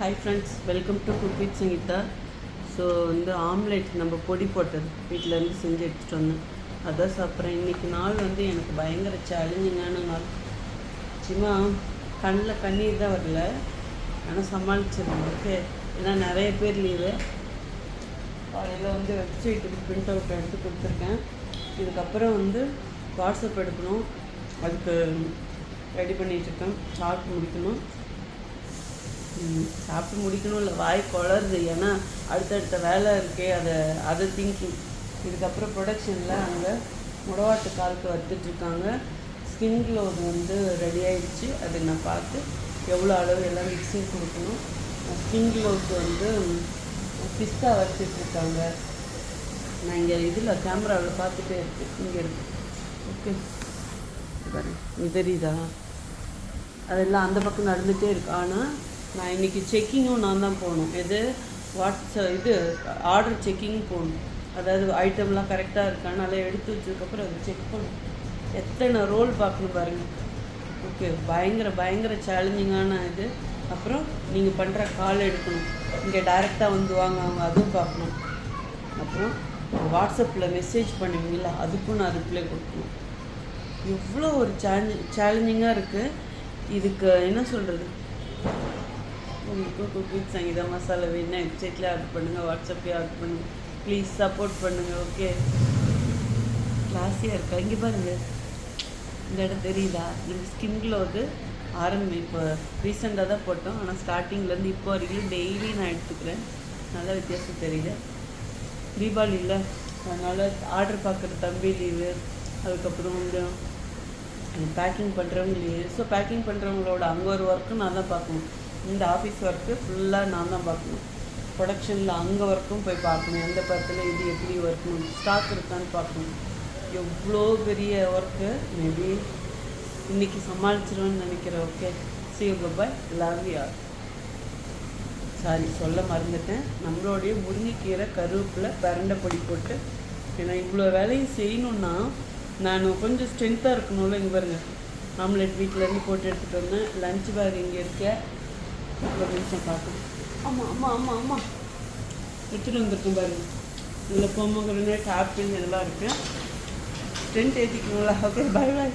Hi friends welcome to cook with Sangeetha so வந்து omelette நம்ம பொடி போட்டது வீட்டிலேருந்து செஞ்சு எடுத்துகிட்டு வந்தேன். அதான் சாப்பிட்றேன். இன்றைக்கி நாள் வந்து எனக்கு பயங்கர சேலஞ்சிங்கான நாள். சும்மா கண்ணில் கண்ணீர் தான் வரல. ஆனால் சமாளிச்சிருந்தேன் ஓகே ஏன்னா நிறைய பேர் லீவு காலையில் வந்து வெப்சைட்டுக்கு பிரிண்ட் அவுட் எடுத்து கொடுத்துருக்கேன். இதுக்கப்புறம் வந்து வாட்ஸ்அப் எடுக்கணும். அதுக்கு ரெடி பண்ணிகிட்ருக்கேன் சாப்பிட்டு முடிக்கணும். சாப்பிட்டு முடிக்கணும். இல்லை வாய் குளருது. ஏன்னா அடுத்தடுத்த வேலை இருக்கே அதை அதை திங்கிங் இதுக்கப்புறம் ப்ரொடக்ஷனில் அங்கே முடவாட்டு காலுக்கு வறுத்துட்ருக்காங்க ஸ்கின் க்ளோஸ் வந்து ரெடி ஆயிடுச்சு. அதை நான் பார்த்து எவ்வளோ அளவு எல்லாம் மிக்சிங் கொடுக்கணும். ஸ்கின் க்ளோவுக்கு வந்து பிஸ்தா வறுத்துட்ருக்காங்க நான் இங்கே இதில் கேமராவில் பார்த்துட்டே இருக்கேன். இங்கே இருக்கு. ஓகே பாருங்க. அதெல்லாம் அந்த பக்கம் நடந்துகிட்டே இருக்கு. ஆனால் நான் இன்னைக்கு செக்கிங்கும் நான் தான் போகணும். எது? வாட்ஸ் இது ஆர்டர் செக்கிங் போகணும். அதாவது ஐட்டம்லாம் கரெக்டாக இருக்கான்னு எடுத்து வச்சதுக்கப்புறம் அதை செக் பண்ணணும் எத்தனை ரோல் பார்க்கணும் பாருங்கள் ஓகே பயங்கர பயங்கர சேலஞ்சிங்கான இது. அப்புறம் நீங்கள் பண்ணுற கால் எடுக்கணும். இங்கே டைரெக்டாக வந்து வாங்க அவங்க அதுவும் பார்க்கணும். அப்புறம் வாட்ஸ்அப்பில் மெசேஜ் பண்ணுவீங்களா அதுக்கும் நான் ரிப்ளை கொடுக்கணும். எவ்வளோ ஒரு சேலஞ்ச் சேலஞ்சிங்காக இருக்குது இதுக்கு என்ன சொல்கிறது உங்களுக்கு குக்கிங் சங்கீதா மசாலா வேணுன்னா வெப்சைட்டில் ஆர்டர் பண்ணுங்கள் வாட்ஸ்அப்லேயே ஆர்டர் பண்ணுங்கள் ப்ளீஸ் சப்போர்ட் பண்ணுங்கள் ஓகே கிளாஸியாக இருக்கா? இங்கே பாருங்கள் இந்த இடம் தெரியுதா? இந்த ஸ்கின்ல வந்து ஆரம்பி இப்போ ரீசெண்டாக தான் போட்டோம். ஆனால் ஸ்டார்டிங்லேருந்து இப்போ வரைக்கும் டெய்லி நான் எடுத்துக்கிறேன். நல்ல வித்தியாசம் தெரியுது தீபாவளி இல்லை. அதனால் ஆர்டர் பார்க்குற தம்பி லீவு அதுக்கப்புறம் வந்து பேக்கிங் பண்ணுறவங்க லீவு ஸோ பேக்கிங் பண்ணுறவங்களோட அங்கே ஒரு ஒர்க்கு நான் தான் பார்க்கணும். இந்த ஆஃபீஸ் ஒர்க்கு ஃபுல்லாக நான் தான் பார்க்கணும். ப்ரொடக்ஷனில் அங்கே ஒர்க்கும் போய் பார்க்கணும். எந்த படத்தில் இது எப்படி ஒர்க்கணும் ஸ்டாக் இருக்கான்னு பார்க்கணும். எவ்வளோ பெரிய ஒர்க்கு மேபி இன்றைக்கி சமாளிச்சிருவேன்னு நினைக்கிறேன் ஓகே சி யூ லவ் யார் சாரி சொல்ல மறந்துட்டேன். நம்மளுடைய முருங்கைக்கீரை கருவேப்பில் பிரண்டை பொடி போட்டு ஏன்னா இவ்வளோ வேலையும் செய்யணுன்னா நான் கொஞ்சம் ஸ்ட்ரென்த்தாக இருக்கணும்ல இங்கே பாருங்க. ஆம்லெட் வீட்டிலேருந்து போட்டு எடுத்துகிட்டு வந்தேன். லஞ்ச் பேக் இங்கே இருக்க. பார்க்கணும் ஆமாம் ஆமாம் ஆமாம் ஆமாம் எடுத்துகிட்டு வந்திருக்கேன் பாருங்க இதில் பொம்மogranate ஆப்பிள் இதெல்லாம் இருக்குது ஸ்ட்ரென்த் ஏற்றிக்கணும்ல ஓகே பை பாய்